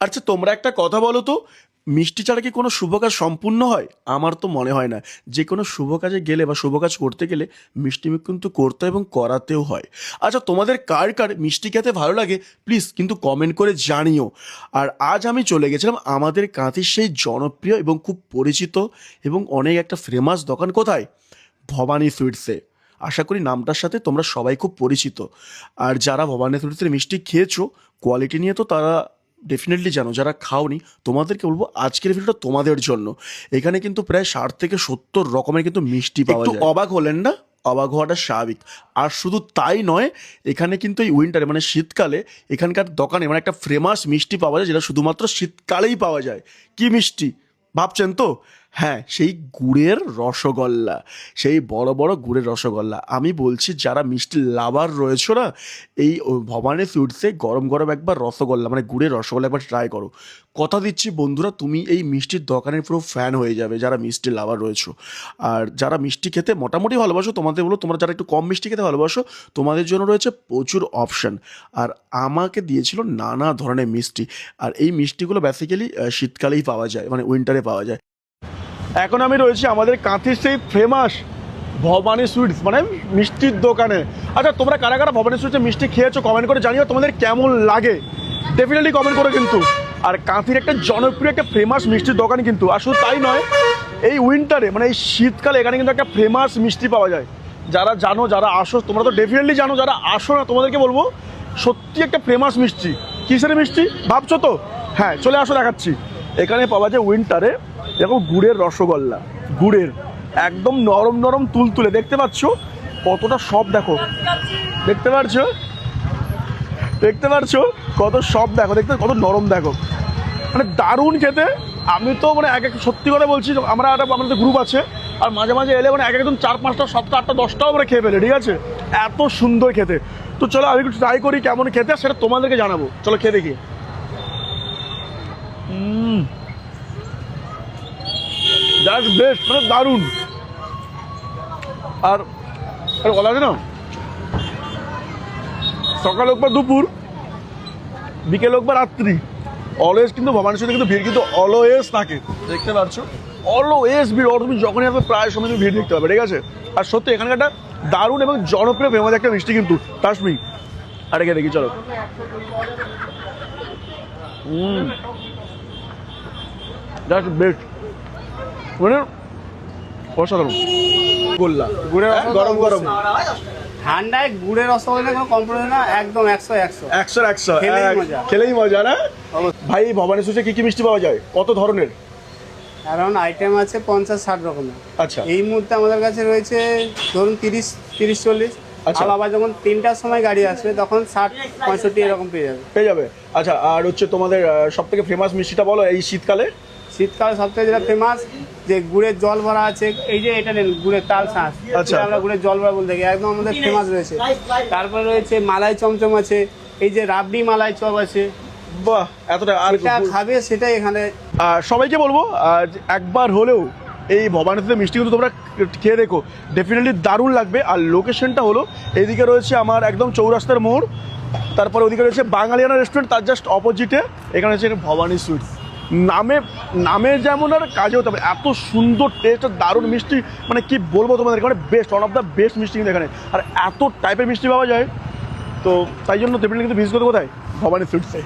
আচ্ছা তোমরা একটা কথা বলো তো, মিষ্টি ছাড়া কি কোনো শুভ কাজ সম্পূর্ণ হয়? আমার তো মনে হয় না। যে কোনো শুভ কাজে গেলে বা শুভ কাজ করতে গেলে মিষ্টি মুখ কিন্তু করতে এবং করাতেও হয়। আচ্ছা তোমাদের কার কার মিষ্টি খেতে ভালো লাগে? প্লিজ কিন্তু কমেন্ট করে জানিও। আর আজ আমি চলে গেছিলাম আমাদের কাঁথির সেই জনপ্রিয় এবং খুব পরিচিত এবং অনেক একটা ফেমাস দোকান কোথায়? ভবানী সুইটসে আশা করি নামটার সাথে তোমরা সবাই খুব পরিচিত। আর যারা ভবানী সুইটসের মিষ্টি খেয়েছো কোয়ালিটি নিয়ে তো তারা ডেফিনেটলি জানো যারা খাওনি তোমাদেরকে বলব আজকের ভিডিওটা তোমাদের জন্য। এখানে কিন্তু প্রায় ষাট থেকে সত্তর রকমের কিন্তু মিষ্টি পাওয়া যায়। অবাক হলেন না? অবাক হওয়াটা স্বাভাবিক। আর শুধু তাই নয় এখানে কিন্তু এই উইন্টারে মানে শীতকালে এখানকার দোকানে মানে একটা ফেমাস মিষ্টি পাওয়া যায় যেটা শুধুমাত্র শীতকালেই পাওয়া যায়। কি মিষ্টি? ভাবছেন তো? হ্যাঁ সেই গুড়ের রসগোল্লা, সেই বড় বড় গুড়ের রসগোল্লা। আমি বলছি, যারা মিষ্টি লাভার রয়েছে না, এই ভবানী সুইটসে গরম গরম একবার রসগোল্লা মানে গুড়ের রসগোল্লা একবার ট্রাই করো। কথা দিচ্ছি, বন্ধুরা, তুমি এই মিষ্টির দোকানের পুরো ফ্যান হয়ে যাবে, যারা মিষ্টি লাভার রয়েছো। আর যারা মিষ্টি খেতে মোটামুটি ভালোবাসো, তোমাদের বলো, তোমরা যারা একটু কম মিষ্টি খেতে ভালোবাসো, তোমাদের জন্য রয়েছে প্রচুর অপশান আর আমাকে দিয়েছিল নানা ধরনের মিষ্টি। আর এই মিষ্টিগুলো বেসিক্যালি শীতকালেই পাওয়া যায় মানে উইন্টারে পাওয়া যায়। এখন আমি রয়েছি আমাদের কাঁথির সেই ফেমাস ভবানী সুইটস মানে মিষ্টির দোকানে। আচ্ছা তোমরা কারা কারা ভবানী সুইটসে মিষ্টি খেয়েছো কমেন্ট করে জানিও, তোমাদের কেমন লাগে? ডেফিনেটলি কমেন্ট করো কিন্তু। আর কাঁথির একটা জনপ্রিয় একটা ফেমাস মিষ্টির দোকান কিন্তু। আর শুধু তাই নয়, এই উইন্টারে মানে এই শীতকালে এখানে কিন্তু একটা ফেমাস মিষ্টি পাওয়া যায়। যারা জানো, যারা আসো, তোমরা তো ডেফিনেটলি জানো, যারা আসো না, তোমাদেরকে বলব, সত্যি একটা ফেমাস মিষ্টি। কিসের মিষ্টি? ভাবছ তো? হ্যাঁ চলে আসো, দেখাচ্ছি। এখানে পাওয়া যায় উইন্টারে দেখো গুড়ের রসগোল্লা, গুড়ের, একদম নরম নরম তুলতুলে, দেখতে পাচ্ছ? কতটা সব দেখো। দেখতে পারছ? দেখতে পারছ? কত সব দেখো, দেখতে কত নরম দেখো। মানে দারুণ খেতে। আমি তো মানে এক এক, সত্যি কথা বলছি, আমরা একটা, আমাদের গ্রুপ আছে, আর মাঝে মাঝে এলে মানে এক একজন চার পাঁচটা, সাতটা, আটটা, দশটাও আমরা খেয়ে ফেলে, ঠিক আছে? এত সুন্দর খেতে। তো চলো, আমি একটু ট্রাই করি কেমন খেতে সেটা তোমাদেরকে জানাব। চলো, খেয়ে দেখি। জাস্ট বেস্ট মানে দারুণ। আর আর বলা আছে না? সকাল হোক বা দুপুর বিকেল হোক বা রাত্রি অলওয়েজ কিন্তু ভবানীর সাথে কিন্তু ভিড় কিন্তু অলওয়েজ থাকে। দেখতে পাচ্ছ? অলওয়েজ ভিড় আর তুমি যখনই আসবে প্রায় সময় তুমি ভিড় দেখতে পাবে ঠিক আছে? আর সত্যি এখানকার একটা দারুণ এবং জনপ্রিয় ফেমাস একটা মিষ্টি কিন্তু কাশ্মীর। আর কে দেখি চলো। হুম। জাস্ট বেস্ট মানে অসাধারণ। গোল্লা। গুড়ের হ্যাঁ, গরম গরম। ঠান্ডায় গুড়ের রসগোল্লা কোনো কম্প্রোমাইজ না একদম একশো একশো। একশো একশো। খেলেই মজা। না? ভাই ভবানী সুচে কি কি মিষ্টি পাওয়া যায়? কত ধরনের? অ্যারাউন্ড আইটেম আছে পঞ্চাশ ষাট রকমের। আচ্ছা। এই মুহূর্তে আমাদের কাছে রয়েছে ধরুন তিরিশ তিরিশ চল্লিশ। আচ্ছা। আর আবার যখন তিনটার সময় গাড়ি আসবে তখন ষাট পঁয়ষট্টি এরকম পেয়ে যাবে। পেয়ে যাবে। আচ্ছা আর হচ্ছে তোমাদের সব থেকে ফেমাস মিষ্টিটা বলো এই শীতকালে? শীতকাল সবথেকে যেটা ফেমাস যে গুড়ের জল ভরা আছে এই যে এটা নেন গুড়ের তাল শাঁস। আচ্ছা। আমরা গুড়ের জল ভরা বলতে থাকি একদম আমাদের ফেমাস রয়েছে। তারপরে রয়েছে মালাই চমচম আছে এই যে রাবড়ি মালাই চপ আছে। বাহ এতটা আর খাবে সেটাই এখানে। আর সবাইকে বলব আজ একবার হলেও এই ভবানীতে মিষ্টি কিন্তু তোমরা খেয়ে দেখো। ডেফিনেটলি দারুণ লাগবে। আর লোকেশনটা হলো এইদিকে রয়েছে আমার একদম চৌরাস্তার মোড়। তারপরে ওদিকে রয়েছে বাঙালিয়ানা রেস্টুরেন্ট তার জাস্ট অপোজিটে এখানে হচ্ছে ভবানী সুইটস নামে নামে যেমন আর কাজেও তবে এত সুন্দর টেস্ট দারুণ মিষ্টি মানে কি বলব তোমাদের এখানে best one of the best মিষ্টি কিন্তু এখানে। আর এত টাইপের মিষ্টি পাওয়া যায়, তো তাই জন্য ডেফিনেটলি কিন্তু ভিজিট করতে কোথায়? ভবানী সুইটসে